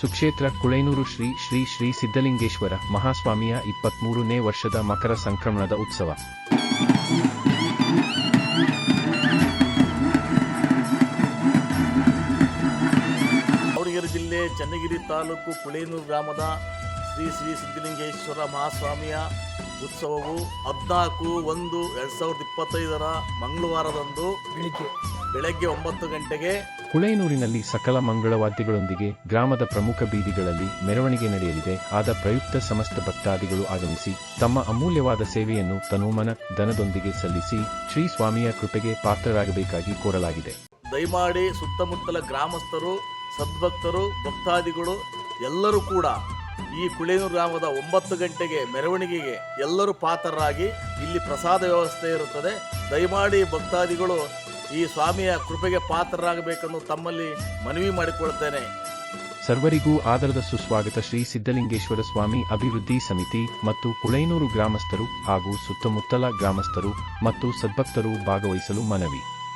ಸುಕ್ಷೇತ್ರ ಕುಳೇನೂರು ಶ್ರೀ ಶ್ರೀ ಶ್ರೀ ಸಿದ್ದಲಿಂಗೇಶ್ವರ ಮಹಾಸ್ವಾಮಿಯ ಇಪ್ಪತ್ಮೂರನೇ ವರ್ಷದ ಮಕರ ಸಂಕ್ರಮಣದ ಉತ್ಸವ. ದಾವಣಗೆರೆ ಜಿಲ್ಲೆ ಚನ್ನಗಿರಿ ತಾಲೂಕು ಕುಳೇನೂರು ಗ್ರಾಮದ ಶ್ರೀ ಶ್ರೀ ಸಿದ್ದಲಿಂಗೇಶ್ವರ ಮಹಾಸ್ವಾಮಿಯ ಉತ್ಸವವು ಹದಿನಾಲ್ಕು ಒಂದು ಎರಡು ಸಾವಿರದ ಇಪ್ಪತ್ತೈದರ ಮಂಗಳವಾರದಂದು ಬೆಳಿಗ್ಗೆ. ಬೆಳಗ್ಗೆ ಒಂಬತ್ತು ಗಂಟೆಗೆ ಕುಳೈನೂರಿನಲ್ಲಿ ಸಕಲ ಮಂಗಳವಾದ್ಯಗಳೊಂದಿಗೆ ಗ್ರಾಮದ ಪ್ರಮುಖ ಬೀದಿಗಳಲ್ಲಿ ಮೆರವಣಿಗೆ ನಡೆಯಲಿದೆ. ಆದ ಪ್ರಯುಕ್ತ ಸಮಸ್ತ ಭಕ್ತಾದಿಗಳು ಆಗಮಿಸಿ ತಮ್ಮ ಅಮೂಲ್ಯವಾದ ಸೇವೆಯನ್ನು ತನುಮನ ದನದೊಂದಿಗೆ ಸಲ್ಲಿಸಿ ಶ್ರೀ ಸ್ವಾಮಿಯ ಕೃಪೆಗೆ ಪಾತ್ರರಾಗಬೇಕಾಗಿ ಕೋರಲಾಗಿದೆ. ದಯಮಾಡಿ ಸುತ್ತಮುತ್ತಲ ಗ್ರಾಮಸ್ಥರು, ಸದ್ಭಕ್ತರು, ಭಕ್ತಾದಿಗಳು ಎಲ್ಲರೂ ಕೂಡ ಈ ಕುಳೇನೂರು ಗ್ರಾಮದ ಒಂಬತ್ತು ಗಂಟೆಗೆ ಮೆರವಣಿಗೆಗೆ ಎಲ್ಲರೂ ಪಾತ್ರರಾಗಿ ಇಲ್ಲಿ ಪ್ರಸಾದ ವ್ಯವಸ್ಥೆ ಇರುತ್ತದೆ. ದಯಮಾಡಿ ಭಕ್ತಾದಿಗಳು ಈ ಸ್ವಾಮಿಯ ಕೃಪೆಗೆ ಪಾತ್ರರಾಗಬೇಕೆಂದು ತಮ್ಮಲ್ಲಿ ಮನವಿ ಮಾಡಿಕೊಳ್ಳುತ್ತೇನೆ. ಸರ್ವರಿಗೂ ಆದರದ ಸುಸ್ವಾಗತ ಶ್ರೀ ಸಿದ್ದಲಿಂಗೇಶ್ವರ ಸ್ವಾಮಿ ಅಭಿವೃದ್ಧಿ ಸಮಿತಿ ಮತ್ತು ಕುಳೈನೂರು ಗ್ರಾಮಸ್ಥರು ಹಾಗೂ ಸುತ್ತಮುತ್ತಲ ಗ್ರಾಮಸ್ಥರು ಮತ್ತು ಸದ್ಭಕ್ತರು ಭಾಗವಹಿಸಲು ಮನವಿ.